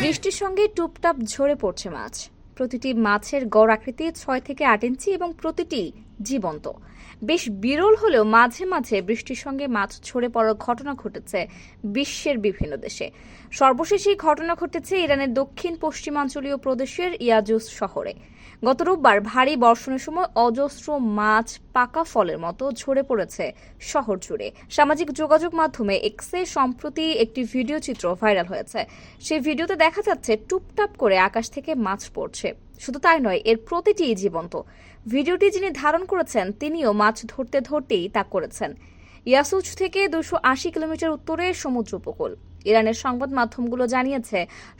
বৃষ্টির সঙ্গে টুপটাপ ঝরে পড়ছে মাছ। প্রতিটি মাছের গড় আকৃতি ছয় থেকে আট ইঞ্চি এবং প্রতিটি জীবন্ত। বেশ বিরল হলেও মাঝে মাঝে বৃষ্টির সঙ্গে মাছ ঝরে পড়ার ঘটনা ঘটেছে বিশ্বের বিভিন্ন দেশে। সর্বশেষ এই ঘটনা ঘটেছে ইরানের দক্ষিণ পশ্চিমাঞ্চলীয় প্রদেশের ইয়াজুস শহরে। গত রোববার ভারী বর্ষণের সময় অজস্র মাছ পাকা ফলের মতো ঝরে পড়েছে শহর জুড়ে। সামাজিক যোগাযোগ মাধ্যমে এক্সে সম্প্রতি একটি ভিডিও চিত্র ভাইরাল হয়েছে। সেই ভিডিওতে দেখা যাচ্ছে টুপটাপ করে আকাশ থেকে মাছ পড়ছে। শুধু তাই নয়, এর প্রতিটি জীবন্ত। ভিডিওটি যিনি ধারণ করেছেন, তিনিও মাছ ধরতে ধরতেই তা করেছেন। ইয়াসুজ থেকে দুশো আশি কিলোমিটার উত্তরে সমুদ্র উপকূল ইরানের সংবাদ মাধ্যমগুলো জানিয়েছে,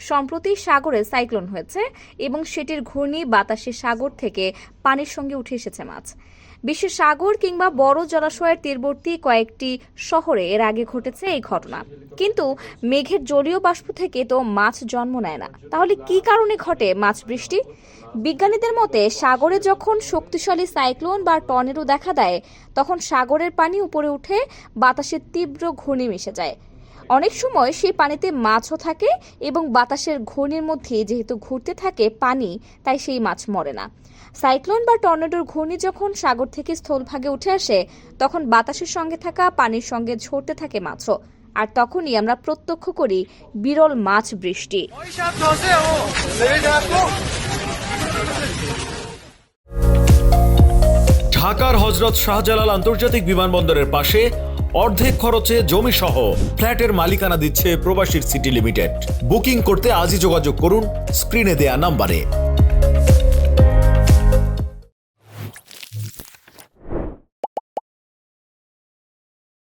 সম্প্রতি সাগরে সাইক্লোন হয়েছে এবং সেটির ঘূর্ণি বাতাসে সাগর থেকে পানির সঙ্গে উঠে এসেছে মাছ। বিশ্বের সাগর কিংবা বড় জলাশয়ের তীরবর্তী কয়েকটি শহরে এর আগে ঘটেছে এই ঘটনা। কিন্তু মেঘের জলীয় বাষ্প থেকে তো মাছ জন্ম নেয় না। তাহলে কি কারণে ঘটে মাছ বৃষ্টি? বিজ্ঞানীদের মতে, সাগরে যখন শক্তিশালী সাইক্লোন বা টর্নেডো দেখা দেয়, তখন সাগরের পানি উপরে উঠে বাতাসের তীব্র ঘূর্ণি মিশে যায়। অনেক সময় সেই পানিতে মাছও থাকে এবং বাতাসের ঘূর্ণির মধ্যে যেহেতু ঘুরতে থাকে পানি, তাই সেই মাছ মরে না। সাইক্লোন বা টর্নেডোর ঘূর্ণি যখন সাগর থেকে স্থলভাগে উঠে আসে, তখন বাতাসের সঙ্গে থাকা পানির সঙ্গে ঝরতে থাকে মাছও। আর তখনই আমরা প্রত্যক্ষ করি বিরল মাছ বৃষ্টি। ঢাকার হজরত শাহজালাল আন্তর্জাতিক বিমানবন্দরের পাশে অর্ধেক খরচে জমি সহ ফ্ল্যাটের মালিকানা দিচ্ছে প্রবাসীর সিটি লিমিটেড। বুকিং করতে আজই যোগাযোগ করুন, স্ক্রিনে দেয়া নাম্বারে।